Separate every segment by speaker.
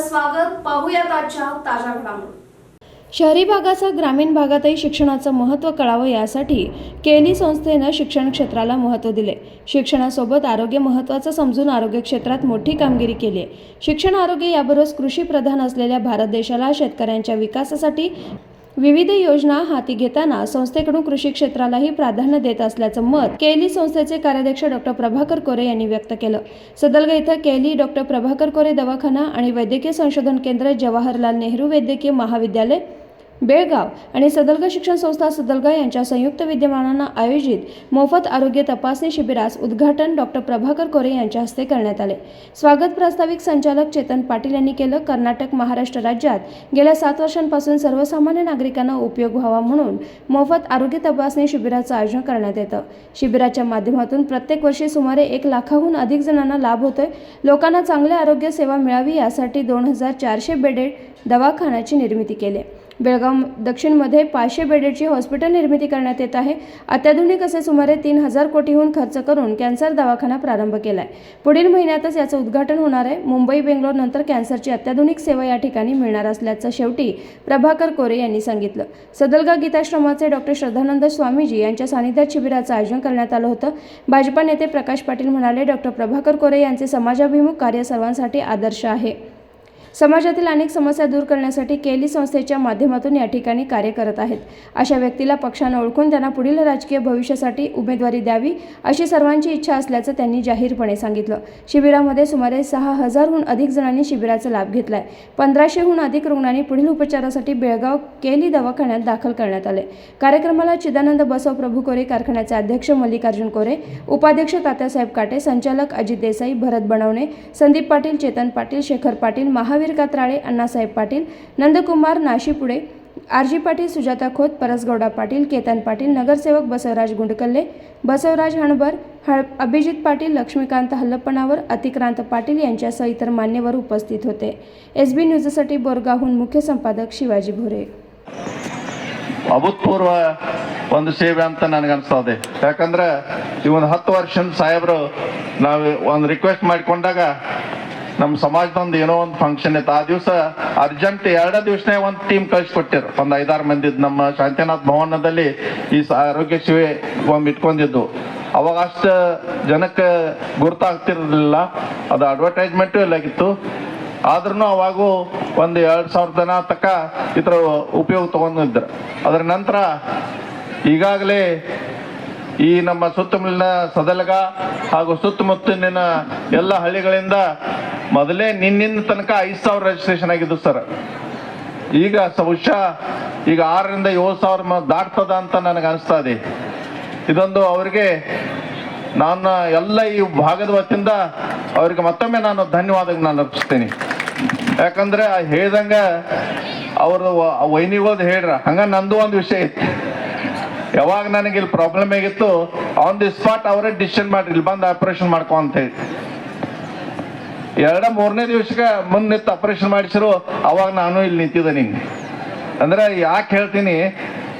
Speaker 1: स्वागत पाहूयात आजच्या ताज्या घडामोडी.
Speaker 2: शहरी भागासह ग्रामीण भागातही शिक्षणाचं महत्त्व कळावं यासाठी केली संस्थेनं शिक्षण क्षेत्राला महत्त्व दिले. शिक्षणासोबत आरोग्य महत्त्वाचं समजून आरोग्य क्षेत्रात मोठी कामगिरी केली आहे. शिक्षण आरोग्य याबरोबरच कृषी प्रधान असलेल्या भारत देशाला शेतकऱ्यांच्या विकासासाठी विविध योजना हाती घेताना संस्थेकडून कृषी क्षेत्रालाही प्राधान्य देत असल्याचं मत केली संस्थेचे कार्याध्यक्ष डॉक्टर प्रभाकर कोरे यांनी व्यक्त केलं. सदलगा इथं केली डॉक्टर प्रभाकर कोरे दवाखाना आणि वैद्यकीय संशोधन केंद्र जवाहरलाल नेहरू वैद्यकीय महाविद्यालय बेळगाव आणि सदलगा शिक्षण संस्था सदलगा यांच्या संयुक्त विद्यमानानं आयोजित मोफत आरोग्य तपासणी शिबिरास उद्घाटन डॉक्टर प्रभाकर कोरे यांच्या हस्ते करण्यात आले. स्वागत प्रास्ताविक संचालक चेतन पाटील यांनी केलं. कर्नाटक महाराष्ट्र राज्यात गेल्या सात वर्षांपासून सर्वसामान्य नागरिकांना उपयोग व्हावा म्हणून मोफत आरोग्य तपासणी शिबिराचं आयोजन करण्यात येतं. शिबिराच्या माध्यमातून प्रत्येक वर्षी सुमारे एक लाखाहून अधिक जणांना लाभ होतोय. लोकांना चांगल्या आरोग्य सेवा मिळावी यासाठी दोन हजार चारशे बेडेड दवाखान्याची निर्मिती केली. बेळगाव दक्षिणमध्ये पाचशे बेडेडची हॉस्पिटल निर्मिती करण्यात येत आहे. अत्याधुनिक असे सुमारे तीन हजार कोटीहून खर्च करून कॅन्सर दवाखाना प्रारंभ केला आहे पुढील महिन्यातच याचं उद्घाटन होणार आहे. मुंबई बेंगलोर नंतर कॅन्सरची अत्याधुनिक सेवा या ठिकाणी मिळणार असल्याचं शेवटी प्रभाकर कोरे यांनी सांगितलं. सदलगा गीताश्रमाचे डॉक्टर श्रद्धानंद स्वामीजी यांच्या सानिध्यात शिबिराचं आयोजन करण्यात आलं होतं. भाजपा नेते प्रकाश पाटील म्हणाले डॉक्टर प्रभाकर कोरे यांचे समाजाभिमुख कार्य सर्वांसाठी आदर्श आहे. समाजातील अनेक समस्या दूर करण्यासाठी केली संस्थेच्या माध्यमातून या ठिकाणी कार्य करत आहेत. अशा व्यक्तीला पक्षानं ओळखून त्यांना पुढील राजकीय भविष्यासाठी उमेदवारी द्यावी अशी सर्वांची इच्छा असल्याचं त्यांनी जाहीरपणे सांगितलं. शिबिरामध्ये सुमारे सहा हजारहून अधिक जणांनी शिबिराचा लाभ घेतलाय. पंधराशेहून अधिक रुग्णांनी पुढील उपचारासाठी बेळगाव केली दवाखान्यात दाखल करण्यात आले. कार्यक्रमाला चिदानंद बसव प्रभू कोरे कारखान्याचे अध्यक्ष मल्लिकार्जुन कोरे उपाध्यक्ष तात्यासाहेब काटे संचालक अजित देसाई भरत बनवणे संदीप पाटील चेतन पाटील शेखर पाटील महा महावीर कात्राळे अण्णासाहेब पाटील नंदकुमार नाशिपुडे आरजी पाटील सुजाता खोत परसगौडा पाटील केतन पाटील नगरसेवक बसवराज गुंडकल्ले बसवराज हणबर हळ अभिजित पाटील लक्ष्मीकांत हल्लपणावर अतिक्रांत पाटील यांच्यासह इतर मान्यवर उपस्थित होते एस बी न्यूजसाठी बोरगावहून मुख्य संपादक शिवाजी भोरे
Speaker 3: ಅಭೂತಪೂರ್ವ ಒಂದು ಸೇವೆ ಅಂತ ನನಗನ್ಸ್ತದೆ ಯಾಕಂದ್ರೆ ಈ ಒಂದು ಹತ್ತು ವರ್ಷ ಸಾಹೇಬ್ರು ನಾವು ಒಂದು ರಿಕ್ವೆಸ್ಟ್ ಮಾಡಿಕೊಂಡಾಗ ನಮ್ಮ ಸಮಾಜದೊಂದು ಏನೋ ಒಂದು ಫಂಕ್ಷನ್ ಇತ್ತು. ಆ ದಿವಸ ಅರ್ಜೆಂಟ್ ಎರಡೇ ದಿವಸನೇ ಒಂದು ಟೀಮ್ ಕಳಿಸ್ಕೊಟ್ಟಿರು ಒಂದು ಐದಾರು ಮಂದಿ ನಮ್ಮ ಶಾಂತಿನಾಥ್ ಭವನದಲ್ಲಿ ಈ ಆರೋಗ್ಯ ಸೇವೆ ಒಮ್ಮೆ ಇಟ್ಕೊಂಡಿದ್ದು. ಅವಾಗ ಅಷ್ಟು ಜನಕ್ಕೆ ಗುರ್ತಾಗ್ತಿರ್ಲಿಲ್ಲ. ಅದು ಅಡ್ವರ್ಟೈಸ್ಮೆಂಟು ಇಲ್ಲಾಗಿತ್ತು ಆದ್ರೂ ಅವಾಗೂ ಒಂದು ಎರಡು ಸಾವಿರ ಜನ ತಕ್ಕ ಇತರ ಉಪಯೋಗ ತಗೊಂಡಿದ್ರು. ಅದರ ನಂತರ ಈಗಾಗಲೇ ಈ ನಮ್ಮ ಸುತ್ತಮುತ್ತಲಿನ ಸದಲಗ ಹಾಗೂ ಸುತ್ತಮುತ್ತಲಿನ ಎಲ್ಲ ಹಳ್ಳಿಗಳಿಂದ ಮೊದಲೇ ನಿನ್ನಿಂದ ತನಕ ಐದು ಸಾವಿರ ರಿಜಿಸ್ಟ್ರೇಷನ್ ಆಗಿದ್ದು ಸರ್ ಈಗ ಬಹುಶಃ ಈಗ ಆರರಿಂದ ಏಳು ಸಾವಿರ ದಾಟ್ತದ ಅಂತ ನನಗೆ ಅನಿಸ್ತಾ ಇದೆ. ಇದೊಂದು ಅವರಿಗೆ ನಾನು ಎಲ್ಲ ಈ ಭಾಗದ ವತಿಯಿಂದ ಅವರಿಗೆ ಮತ್ತೊಮ್ಮೆ ನಾನು ಧನ್ಯವಾದ ನಾನು ಅರ್ಪಿಸ್ತೇನೆ. ಯಾಕಂದ್ರೆ ಹೇಳ್ದಂಗ ಅವರು ವೈನಿಗೋದು ಹೇಳ್ರ, ಹಂಗ ನಂದು ಒಂದು ವಿಷಯ ಇತ್ತು. ಯಾವಾಗ ನನಗೆ ಇಲ್ಲಿ ಪ್ರಾಬ್ಲಮ್ ಆಗಿತ್ತು ಆನ್ ದಿ ಸ್ಪಾಟ್ ಅವರೇ ಡಿಸಿಷನ್ ಮಾಡ್ರಿ, ಇಲ್ಲಿ ಬಂದು ಆಪರೇಷನ್ ಮಾಡ್ಕೊ ಅಂತ ಹೇಳಿ ಎರಡ ಮೂರನೇ ದಿವಸಕ್ಕೆ ಮುಂದೆ ನಿಂತು ಆಪರೇಷನ್ ಮಾಡಿಸಿರು, ಅವಾಗ ನಾನು ಇಲ್ಲಿ ನಿಂತಿದ್ದೆ ನಿಂಗೆ ಅಂದ್ರೆ ಯಾಕೆ ಹೇಳ್ತೀನಿ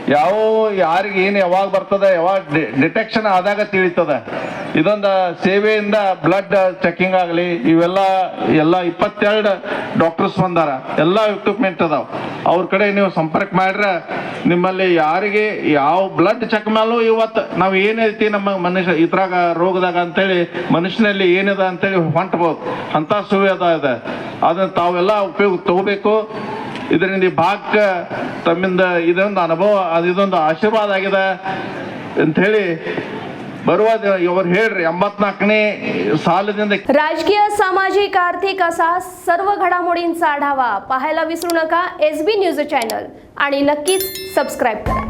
Speaker 3: ಯಾವ ಯಾರಿಗೆ ಏನು ಯಾವಾಗ ಬರ್ತದೆ, ಯಾವಾಗ ಡಿಟೆಕ್ಷನ್ ಆದಾಗ ತಿಳಿತದೆ. ಇದೊಂದು ಸೇವೆಯಿಂದ ಬ್ಲಡ್ ಚೆಕಿಂಗ್ ಆಗಲಿ, ಇವೆಲ್ಲ, ಎಲ್ಲ ಇಪ್ಪತ್ತೆರಡು ಡಾಕ್ಟರ್ಸ್ ಬಂದಾರ. ಎಲ್ಲ ಇಕ್ವಿಪ್ಮೆಂಟ್ ಅದಾವ. ಅವ್ರ ಕಡೆ ನೀವು ಸಂಪರ್ಕ ಮಾಡ್ರೆ, ನಿಮ್ಮಲ್ಲಿ ಯಾರಿಗೆ ಯಾವ ಬ್ಲಡ್ ಚೆಕ್ ಮೇಲೂ ಇವತ್ತು ನಾವು ಏನೈತಿ ನಮ್ಮ ಮನುಷ್ಯ, ಇದ್ರಾಗ ರೋಗದಾಗ ಅಂತೇಳಿ, ಮನುಷ್ಯನಲ್ಲಿ ಏನಿದೆ ಅಂತೇಳಿ ಹೊಂಟ್ಬೋದು. ಅಂತ ಸುವಿಧ ಇದೆ. ಅದನ್ನ ತಾವೆಲ್ಲ ಉಪಯೋಗ ತಗೋಬೇಕು. ಇದರಿಂದ ಈ ಭಾಗಕ್ಕೆ ತಮ್ಮಿಂದ ಇದೊಂದು ಅನುಭವ ಅದು ಇದೊಂದು ಆಶೀರ್ವಾದ ಆಗಿದೆ ಅಂತ ಹೇಳಿ ಬರುವ ಇವ್ರು ಹೇಳ್ರಿ ಎಂಬತ್ನಾಲ್ಕನೇ ಸಾಲದಿಂದ
Speaker 1: राजकीय सामाजिक आर्थिक असा सर्व घडामोडींचा आढावा पाहायला विसरू नका एस बी न्यूज चॅनल आणि नक्कीच सबस्क्राईब करा